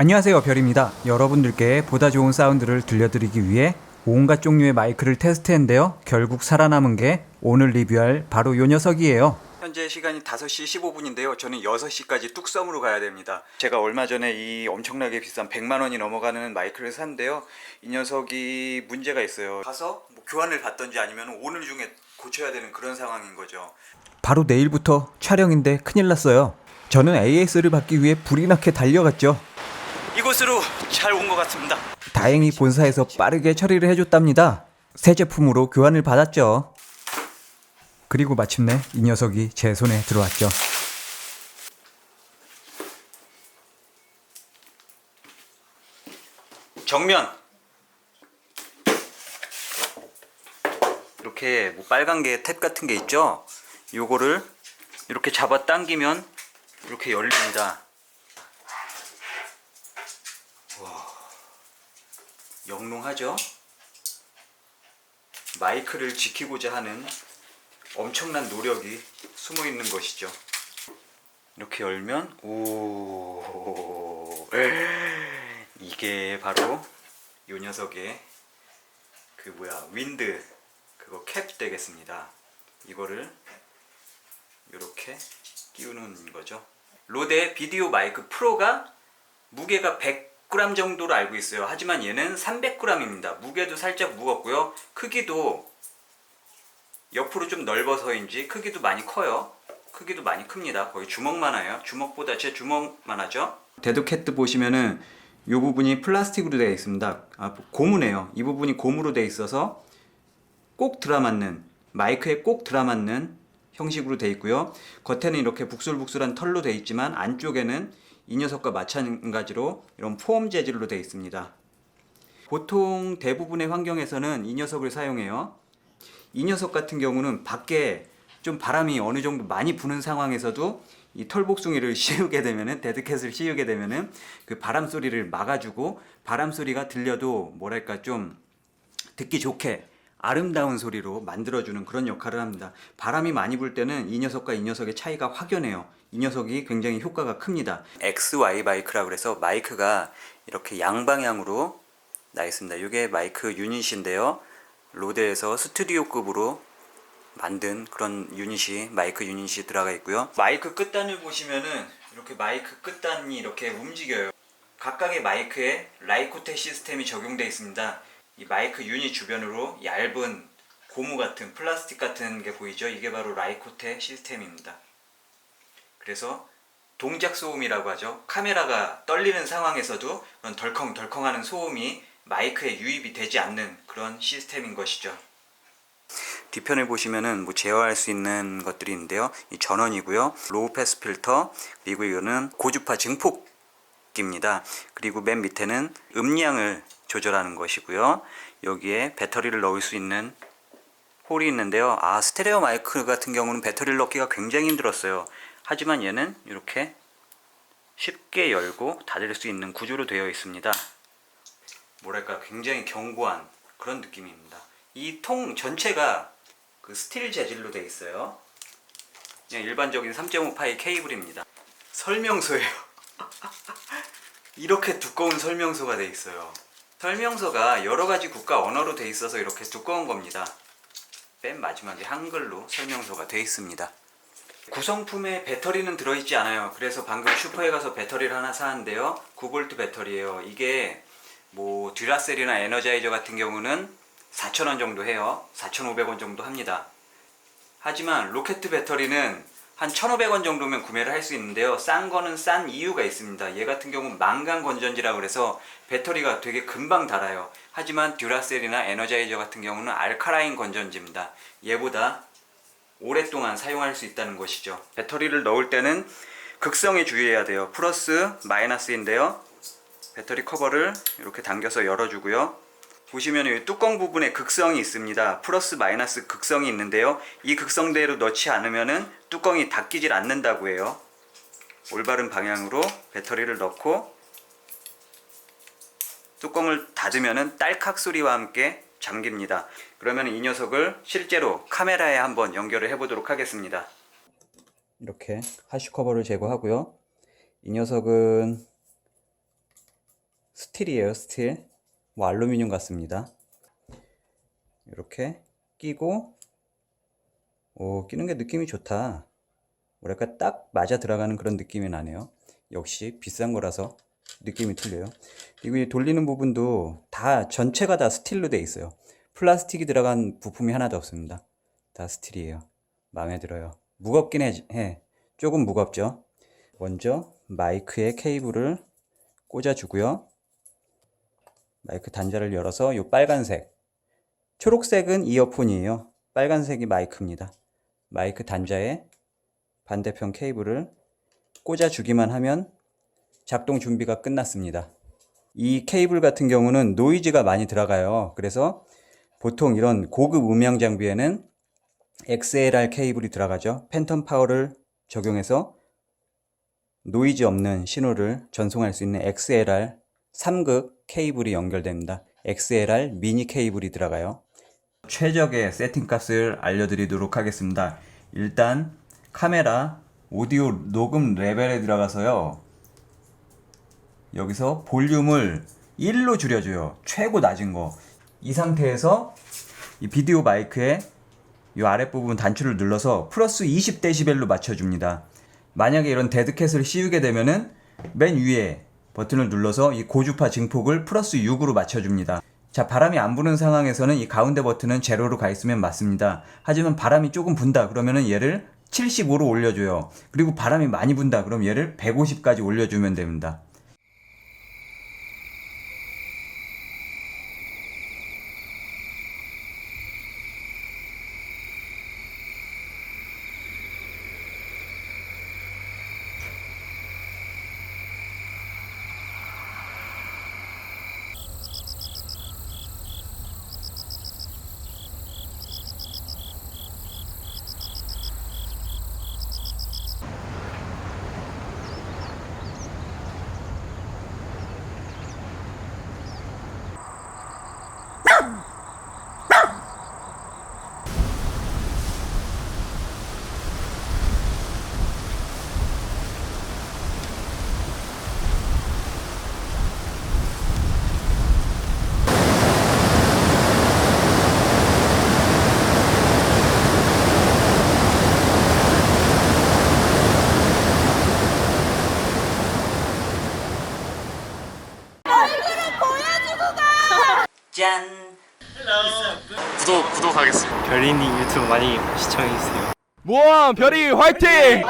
안녕하세요 별입니다. 여러분들께 보다 좋은 사운드를 들려드리기 위해 온갖 종류의 마이크를 테스트했는데요. 결국 살아남은 게 오늘 리뷰할 바로 요 녀석이에요. 현재 시간이 5시 15분인데요. 저는 6시까지 뚝섬으로 가야 됩니다. 제가 얼마 전에 이 엄청나게 비싼 100만 원이 넘어가는 마이크를 샀는데요. 이 녀석이 문제가 있어요. 가서 뭐 교환을 받던지 아니면 오늘 중에 고쳐야 되는 그런 상황인 거죠. 바로 내일부터 촬영인데 큰일 났어요. 저는 AS를 받기 위해 불이 나게 달려갔죠 이곳으로 잘 온 것 같습니다. 다행히 본사에서 빠르게 처리를 해줬답니다. 새 제품으로 교환을 받았죠. 그리고 마침내 이 녀석이 제 손에 들어왔죠. 정면 이렇게 뭐 빨간 게 탭 같은 게 있죠. 요거를 이렇게 잡아 당기면 이렇게 열립니다. 영롱하죠? 마이크를 지키고자 하는 엄청난 노력이 숨어 있는 것이죠. 이렇게 열면 오 이게 바로 이 녀석의 그 뭐야 윈드 그거 캡 되겠습니다. 이거를 이렇게 끼우는 거죠. 로데 비디오 마이크 프로가 무게가 100g 정도로 알고 있어요. 하지만 얘는 300g입니다. 무게도 살짝 무겁고요. 크기도 옆으로 좀 넓어서인지 크기도 많이 커요. 크기도 많이 큽니다. 거의 주먹만 해요. 주먹보다 제 주먹만 하죠. 데드캣도 보시면은 이 부분이 플라스틱으로 되어 있습니다. 아, 고무네요. 이 부분이 고무로 되어 있어서 꼭 들어맞는 마이크에 꼭 들어맞는 형식으로 되어 있고요. 겉에는 이렇게 북술북술한 털로 되어 있지만 안쪽에는 이 녀석과 마찬가지로 이런 폼 재질로 되어 있습니다. 보통 대부분의 환경에서는 이 녀석을 사용해요. 이 녀석 같은 경우는 밖에 좀 바람이 어느 정도 많이 부는 상황에서도 이 털복숭이를 씌우게 되면은 데드캣을 씌우게 되면은 그 바람 소리를 막아주고 바람 소리가 들려도 뭐랄까 좀 듣기 좋게 아름다운 소리로 만들어주는 그런 역할을 합니다. 바람이 많이 불 때는 이 녀석과 이 녀석의 차이가 확연해요. 이 녀석이 굉장히 효과가 큽니다. XY 마이크라 그래서 마이크가 이렇게 양방향으로 나 있습니다. 이게 마이크 유닛인데요. 로데에서 스튜디오급으로 만든 그런 유닛이 마이크 유닛이 들어가 있고요. 마이크 끝단을 보시면은 이렇게 마이크 끝단이 이렇게 움직여요. 각각의 마이크에 라이코테 시스템이 적용되어 있습니다. 이 마이크 유닛 주변으로 얇은 고무 같은 플라스틱 같은 게 보이죠? 이게 바로 라이코테 시스템입니다. 그래서 동작 소음이라고 하죠. 카메라가 떨리는 상황에서도 그런 덜컹덜컹 하는 소음이 마이크에 유입이 되지 않는 그런 시스템인 것이죠. 뒤편을 보시면은 뭐 제어할 수 있는 것들이 있는데요. 이 전원이고요. 로우 패스 필터, 그리고 이거는 고주파 증폭기입니다. 그리고 맨 밑에는 음량을 조절하는 것이고요. 여기에 배터리를 넣을 수 있는 홀이 있는데요. 아, 스테레오 마이크 같은 경우는 배터리를 넣기가 굉장히 힘들었어요. 하지만 얘는 이렇게 쉽게 열고 닫을 수 있는 구조로 되어 있습니다. 뭐랄까 굉장히 견고한 그런 느낌입니다. 이 통 전체가 그 스틸 재질로 되어 있어요. 그냥 일반적인 3.5파이 케이블입니다. 설명서예요. 이렇게 두꺼운 설명서가 되어 있어요. 설명서가 여러 가지 국가 언어로 되어 있어서 이렇게 두꺼운 겁니다. 맨 마지막에 한글로 설명서가 되어 있습니다. 구성품에 배터리는 들어있지 않아요. 그래서 방금 슈퍼에 가서 배터리를 하나 사는데요. 9V 배터리예요. 이게 뭐 듀라셀이나 에너자이저 같은 경우는 4,000원 정도 해요. 4,500원 정도 합니다. 하지만 로켓 배터리는 한 1,500원 정도면 구매를 할 수 있는데요. 싼 거는 싼 이유가 있습니다. 얘 같은 경우는 망간 건전지라 그래서 배터리가 되게 금방 닳아요. 하지만 듀라셀이나 에너자이저 같은 경우는 알카라인 건전지입니다. 얘보다 오랫동안 사용할 수 있다는 것이죠. 배터리를 넣을 때는 극성에 주의해야 돼요. 플러스 마이너스인데요. 배터리 커버를 이렇게 당겨서 열어주고요. 보시면 이 뚜껑 부분에 극성이 있습니다. 플러스 마이너스 극성이 있는데요. 이 극성대로 넣지 않으면은 뚜껑이 닫히질 않는다고 해요. 올바른 방향으로 배터리를 넣고 뚜껑을 닫으면은 딸칵 소리와 함께 잠깁니다. 그러면 이 녀석을 실제로 카메라에 한번 연결을 해보도록 하겠습니다. 이렇게 하시 커버를 제거하고요. 이 녀석은 스틸이에요, 스틸. 뭐 알루미늄 같습니다. 이렇게 끼고 오, 끼는 게 느낌이 좋다. 뭐랄까 딱 맞아 들어가는 그런 느낌이 나네요. 역시 비싼 거라서 느낌이 틀려요. 그리고 이 돌리는 부분도 다 전체가 다 스틸로 돼 있어요. 플라스틱이 들어간 부품이 하나도 없습니다. 다 스틸이에요. 마음에 들어요. 무겁긴 해, 해. 조금 무겁죠? 먼저 마이크에 케이블을 꽂아주고요. 마이크 단자를 열어서 이 빨간색. 초록색은 이어폰이에요. 빨간색이 마이크입니다. 마이크 단자에 반대편 케이블을 꽂아주기만 하면 작동 준비가 끝났습니다. 이 케이블 같은 경우는 노이즈가 많이 들어가요. 그래서 보통 이런 고급 음향 장비에는 XLR 케이블이 들어가죠. 팬텀 파워를 적용해서 노이즈 없는 신호를 전송할 수 있는 XLR 3극 케이블이 연결됩니다. XLR 미니 케이블이 들어가요. 최적의 세팅 값을 알려드리도록 하겠습니다. 일단 카메라 오디오 녹음 레벨에 들어가서요. 여기서 볼륨을 1로 줄여줘요. 최고 낮은 거. 이 상태에서 이 비디오 마이크에 이 아랫부분 단추를 눌러서 플러스 20dB로 맞춰줍니다. 만약에 이런 데드캣을 씌우게 되면은 맨 위에 버튼을 눌러서 이 고주파 증폭을 플러스 6으로 맞춰줍니다. 자, 바람이 안 부는 상황에서는 이 가운데 버튼은 제로로 가 있으면 맞습니다. 하지만 바람이 조금 분다 그러면은 얘를 75로 올려줘요. 그리고 바람이 많이 분다 그럼 얘를 150까지 올려주면 됩니다. 짠! 구독 구독하겠습니다. 별이님 유튜브 많이 시청해주세요. 모험 별이 화이팅!